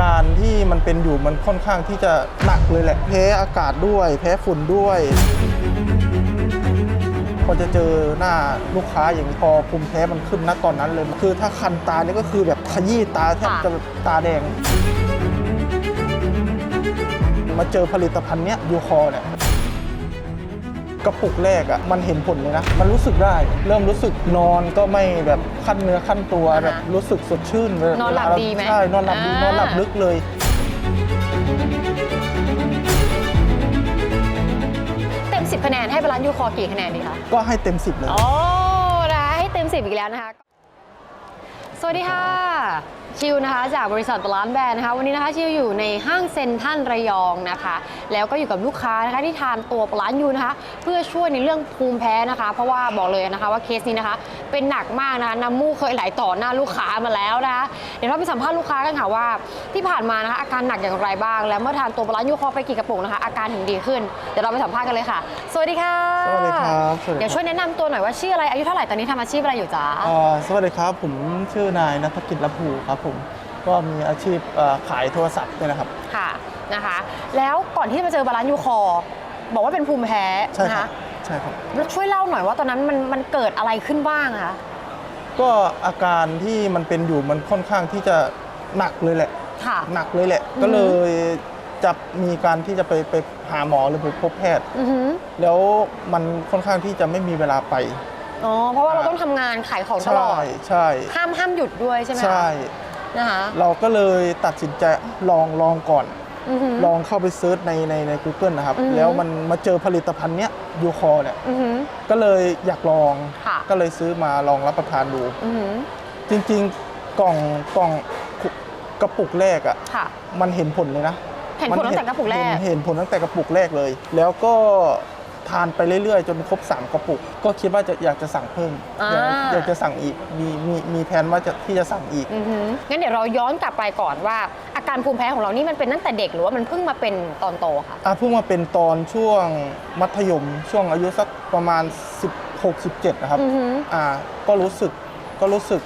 การที่มันเป็นอยู่มันค่อนข้างที่จะหนักเลยแหละแพ้อากาศด้วย แพ้ฝุ่นด้วยพอจะเจอหน้าลูกค้าอย่างนี้พอภูมิแพ้มันขึ้นณตอนนั้นเลย คือถ้าคันตานี่ก็คือแบบขยี้ตาแทบค่ะจะแบบตาแดง มาเจอผลิตภัณฑ์เนี้ยยูคอเนี่ย กระปุกแรกอะ่ะมันเห็นผลเลยนะ มันรู้สึกได้ เริ่มรู้สึกนอนก็ไม่แบบขั้นเนื้อขั้นตัวอ่าฮะแบบรู้สึกสดชื่นเวลานอนหลับดีไหมใช่นอนหลับดีอ่าน นอนหลับลึกเลย เต็ม 10 คะแนนให้บาลานซ์ยูคอกี่คะแนนดีคะ ก็ให้เต็มสิบเลย โอ้นะให้เต็ม10อีกแล้วนะคะ สวัสดีค่ะ ชิวนะคะจากบริษัทบาลานแบรนด์นะคะวันนี้นะคะชิวอยู่ในห้างเซ็นทรัลระยองนะคะ แล้วก็อยู่กับลูกค้านะคะที่ทานตัวบาลานยูนะคะ เพื่อช่วยในเรื่องภูมิแพ้นะคะ เพราะว่าบอกเลยนะคะว่าเคสนี้นะคะเป็นหนักมากนะคะน้ำมูกเคยไหลต่อหน้าลูกค้ามาแล้วนะคะเดี๋ยวเราไปสัมภาษณ์ลูกค้ากันค่ะว่า ที่ผ่านมานะคะอาการหนักอย่างไรบ้าง แล้วเมื่อทานตัวบาลานซ์ยูคอไปกี่กระปุกนะคะอาการถึงดีขึ้นเดี๋ยวเราไปสัมภาษณ์กันเลยค่ะ สวัสดีค่ะสวัสดีครับสวัสดีครับ เดี๋ยวช่วยแนะนำตัวหน่อยว่าชื่ออะไรอายุเท่าไหร่ตอนนี้ทำอาชีพอะไรอยู่จ๊ะเอ่อสวัสดีครับ ผมชื่อนายนัฐกิจละผูครับผม ก็มีอาชีพเอ่อขายโทรศัพท์เนี่ยนะครับ ค่ะนะคะ แล้วก่อนที่จะมาเจอบาลานซ์ยูคอบอกว่าเป็นภูมิแพ้ใช่นะครัคะบ ใช่ครับ แล้วช่วยเล่าหน่อยว่าตอนนั้นมันมันเกิดอะไรขึ้นบ้างอะคะก็อาการที่มันเป็นอยู่มันค่อนข้างที่จะหนักเลยแหละ ค่ะ หนักเลยแหละ อือฮึ ก็เลยจะมีการที่จะไปไปหาหมอหรือไปพบแพทย์ อือหือแล้วมันค่อนข้างที่จะไม่มีเวลาไป อ๋อเพราะว่าเราต้องทำงานขายของตลใช่อดใช่ห้ามห้ามหยุดด้วยใช่ไหมคะใช่ นะคะ เราก็เลยตัดสินใจลองลองก่อนอือหือ ลองเข้าไปเซิร์ชในในใน Google นะครับอือฮึแล้วมันมาเจอผลิตภัณฑ์เนี้ยยูคอเนี่ยอือหือก็เลยอยากลองค่ะก็เลยซื้อมาลองรับประทานดูอือหือจริงๆกล่องกล่องกระปุกแรกอะ่ะค่ะมันเห็นผลเลยนะเห็นผลตั้งแต่กระปุกแรกเห็นเห็นผลตั้งแต่กระปุกแรกเลย แล้วก็ ทานไปเรื่อยๆ จนครบ 3 กระปุก ก็คิดว่าจะอยากจะสั่งเพิ่มอ่า อยากอยากจะสั่งอีกมีมีมีแผนว่าจะที่จะสั่งอีก อือหืองั้นเดี๋ยวเราย้อนกลับไปก่อนว่า อาการภูมิแพ้ของเรานี่มันเป็นตั้งแต่เด็กหรือว่ามันเพิ่งมาเป็นตอนโตคะอะเพิ่งมาเป็นตอนช่วงมัธยม ช่วงอายุสักประมาณ 16 17 นะครับอือหืออ่าก็รู้สึกก็รู้สึก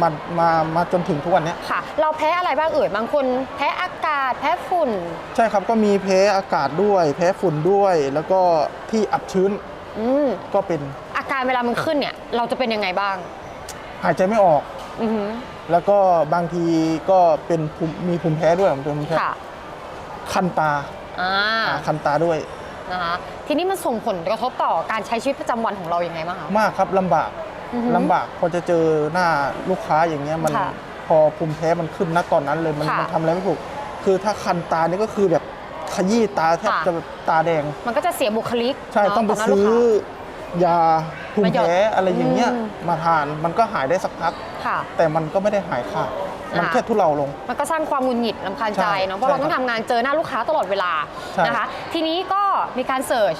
มามามาจนถึงทุกวันเนี้ยค่ะ เราแพ้อะไรบ้างเอ่ยบางคนแพ้อากาศแพ้ฝุ่น ใช่ครับก็มีแพ้อากาศด้วย แพ้ฝุ่นด้วย แล้วก็ที่อับชื้นอืมก็เป็นอาการเวลามันขึ้นเนี่ยเราจะเป็นยังไงบ้าง หายใจไม่ออก อือหือแล้วก็บางทีก็เป็นภูมิมีภูมิแพ้ด้วยผมเป็นภูมิแพ้ค่ะคันตาอ่าอ่าคันตาด้วยนะคะทีนี้มันส่งผลกระทบต่อการใช้ชีวิตประจำวันของเรายังไงบ้างคะมากครับลำบากอือฮึ ลำบากพอจะเจอหน้าลูกค้าอย่างเงี้ยมันค่ะพอภูมิแพ้มันขึ้นณตอนนั้นเลยมันค่ะมันทำอะไรไม่ถูก คือถ้าคันตานี่ก็คือแบบขยี้ตาแทบค่ะจะแบบตาแดง มันก็จะเสียบุคลิก ใช่เนะต้องไปหน้าซื้ลูอกค้ยาภูมิมาหยดแพ้อะไรอย่างเงี้ยอืมมาทานมันก็หายได้สักพักค่ะแต่มันก็ไม่ได้หายขาดมันอ่าแค่ทุเลาลง มันก็สร้างความหงุนหงิดลำคาญใจใช่เนาะเพราะเราใช่ต้องครับทำงานเจอหน้าลูกค้าตลอดเวลาใช่นะคะ ทีนี้ก็มีการเสิร์ช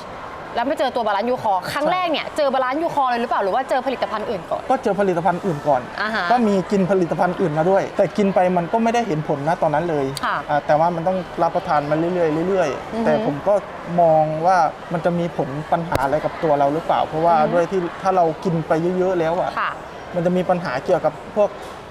แล้วไม่เจอตัวบาลานซ์ยูคอครั้งใช่แรกเนี่ยเจอบาลานซ์ยูคอเลยหรือเปล่าหรือว่าเจอผลิตภัณฑ์อื่นก่อน ก็เจอผลิตภัณฑ์อื่นก่อน อ่าฮะก็มีกินผลิตภัณฑ์อื่นมาด้วย แต่กินไปมันก็ไม่ได้เห็นผลนะตอนนั้นเลยค่ะอ่าแต่ว่ามันต้องรับประทานมาเรื่อยๆเรื่อยอือฮึ ๆ แต่ผมก็มองว่ามันจะมีผลปัญหาอะไรกับตัวเราหรือเปล่า เพราะว่าอือฮึด้วยที่ถ้าเรากินไปเยอะๆแล้วอะค่ะ มันจะมีปัญหาเกี่ยวกับพวก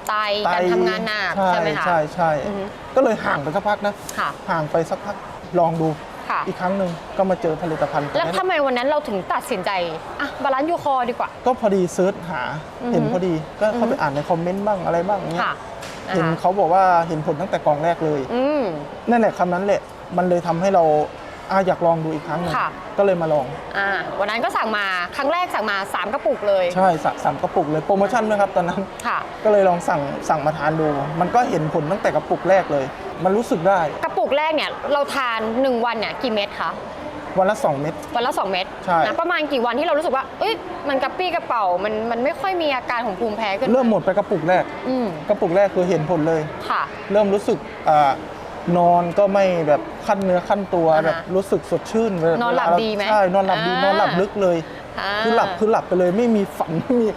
ไตไตการทำงานหนักใช่ใช่ไหมคะ ใช่ใช่อือฮึ ก็เลยห่างไปสักพักนะ ค่ะ ห่างไปสักพักลองดู ค่ะ อีกครั้งหนึ่งก็มาเจอผลิตภัณฑ์ตัวแล้วนี้ทำไมวันนั้นเราถึงตัดสินใจอะบาลานซ์ยูคอดีกว่า ก็พอดีเซิร์ชหาอือฮึเห็นพอดีก็เข้าไปอือฮึอ่านในคอมเมนต์บ้างอะไรบ้างอย่างเงี้ยค่ะนะเห็นคะเขาบอกว่าเห็นผลตั้งแต่กล่องแรกเลย อืม นั่นแหละคำนั้นแหละ มันเลยทำให้เราอาอยากลองดูอีกครั้งหนึงค่ะ ก็เลยมาลองอ่าวันนั้นก็สั่งมาครั้งแรกสั่งมา 3 กระปุกเลยใช่สะสามกระปุกเลยโปรโมชั่นด้วยครับตอนนั้น ค่ะ ก็เลยลองสั่งสั่งมาทานดู มันก็เห็นผลตั้งแต่กระปุกแรกเลย มันรู้สึกได้ กระปุก แรกเนี่ยเราทาน 1 วันเนี่ยกี่เม็ดคะ วันละ 2 เม็ด วันละ 2 เม็ดใช่ นะประมาณกี่วันที่เรารู้สึกว่า เอ้ยมันกระปี้กระเป๋ามันมันไม่ค่อยมีอาการของภูมิแพ้ขึ้นเริ่มหมดไปกระปุกแรก อืมกระปุกแรกคือเห็นผลเลย ค่ะ เริ่มรู้สึกอ่านอนก็ไม่แบบขั้นเนื้อขั้นตัวอ่าฮะแบบรู้สึกสดชื่นเวลานอนหลับดีไหมใช่นอนหลับดีอ่านอนหลับลึกเลยา คือหลับคือหลับไปเลยไม่มีฝันไม่มี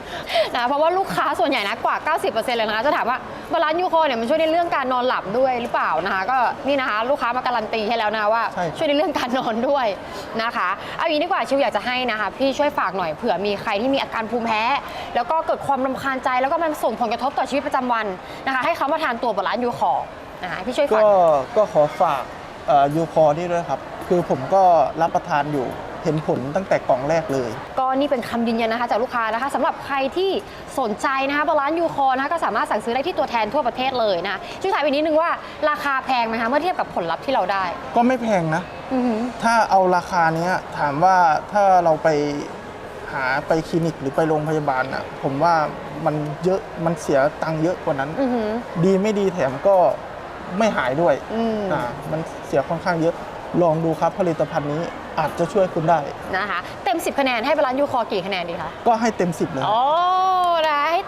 นะเพราะว่าลูกค้าส่วนใหญ่นะกว่า 90%เลยนะคะจะถามว่าบาลานซ์ยูโคเนี่ยมันช่วยในเรื่องการนอนหลับด้วยหรือเปล่านะคะ ก็นี่นะคะ ลูกค้ามาการันตีให้แล้วนะคะว่าใช่ช่วยในเรื่องการนอนด้วยนะคะเอาอย่างนี้ดีกว่าชิวอยากจะให้นะคะ พี่ช่วยฝากหน่อยเผื่อมีใครที่มีอาการภูมิแพ้ แล้วก็เกิดความรำคาญใจแล้วก็มันส่งผลกระทบต่อชีวิตประจำวันนะคะ ให้เขามาทานตัวบาลานซ์ยูคอนะคะพี่ช่วยฝากก็ก็ขอฝากยูคอนี่ด้วยครับคือผมก็รับประทานอยู่ เห็นผลตั้งแต่กล่องแรกเลย ก็นี่เป็นคำยืนยันนะคะจากลูกค้านะคะสำหรับใครที่สนใจนะคะบาลานซ์ยูคอนะคะก็สามารถสั่งซื้อได้ที่ตัวแทนทั่วประเทศเลยนะคะช่วยถามอีกนิดนึงว่าราคาแพงไหมคะเมื่อเทียบกับผลลัพธ์ที่เราได้ก็ไม่แพงนะ อือหือ ถ้าเอาราคาเนี้ยถามว่าถ้าเราไปหาไปคลินิกหรือไปโรงพยาบาลอะผมว่ามันเยอะมันเสียตังค์เยอะกว่านั้น อือหือ ดีไม่ดีแถมก็ไม่หายด้วยอืม อ่ามันเสียค่อนข้างเยอะ ลองดูครับผลิตภัณฑ์นี้ อาจจะช่วยคุณได้นะคะ เต็ม 10 คะแนนให้บาลานซ์ยูคอกี่คะแนนดีคะ ก็ให้เต็มสิบเลยโอ้นะให้เ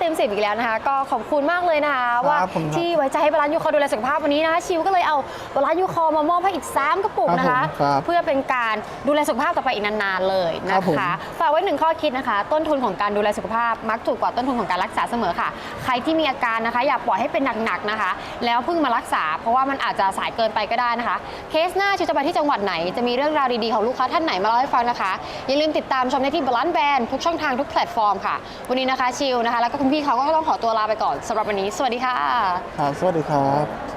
ต็มสิบอีกแล้วนะคะ ก็ขอบคุณมากเลยนะคะ ว่าผมครับที่ไว้ใจให้บาลานซ์ยูคอดูแลสุขภาพวันนี้นะคะชิวก็เลยเอาบาลานซ์ยูคอมามอบให้อีก 3กระปุกนะคะ ครับผมครับเพื่อเป็นการดูแลสุขภาพต่อไปอีกนานๆเลยครันะบผม คะ ฝากไว้หนึ่งข้อคิดนะคะ ต้นทุนของการดูแลสุขภาพมักถูกกว่าต้นทุนของการรักษาเสมอค่ะ ใครที่มีอาการนะคะ อย่าปล่อยให้เป็นหนักๆนะคะ แล้วเพิ่งมารักษา เพราะว่ามันอาจจะสายเกินไปก็ได้นะคะ เคสหน้าชิวจะไปที่จังหวัดไหน จะมีเรื่องราวดีๆของลูกค้าท่านไหนมาเล่าให้ฟังนะคะ อย่าลืมติดตามชมได้ที่บาลานซ์แบนทุกช่องทางทุกแพลตฟอร์มค่ะ วันนี้นะคะชิวนะคะแล้วก็คุณพี่เขาก็ต้องขอตัวลาไปก่อนสำหรับวันนี้ สวัสดีค่ะ ครับ สวัสดีครับ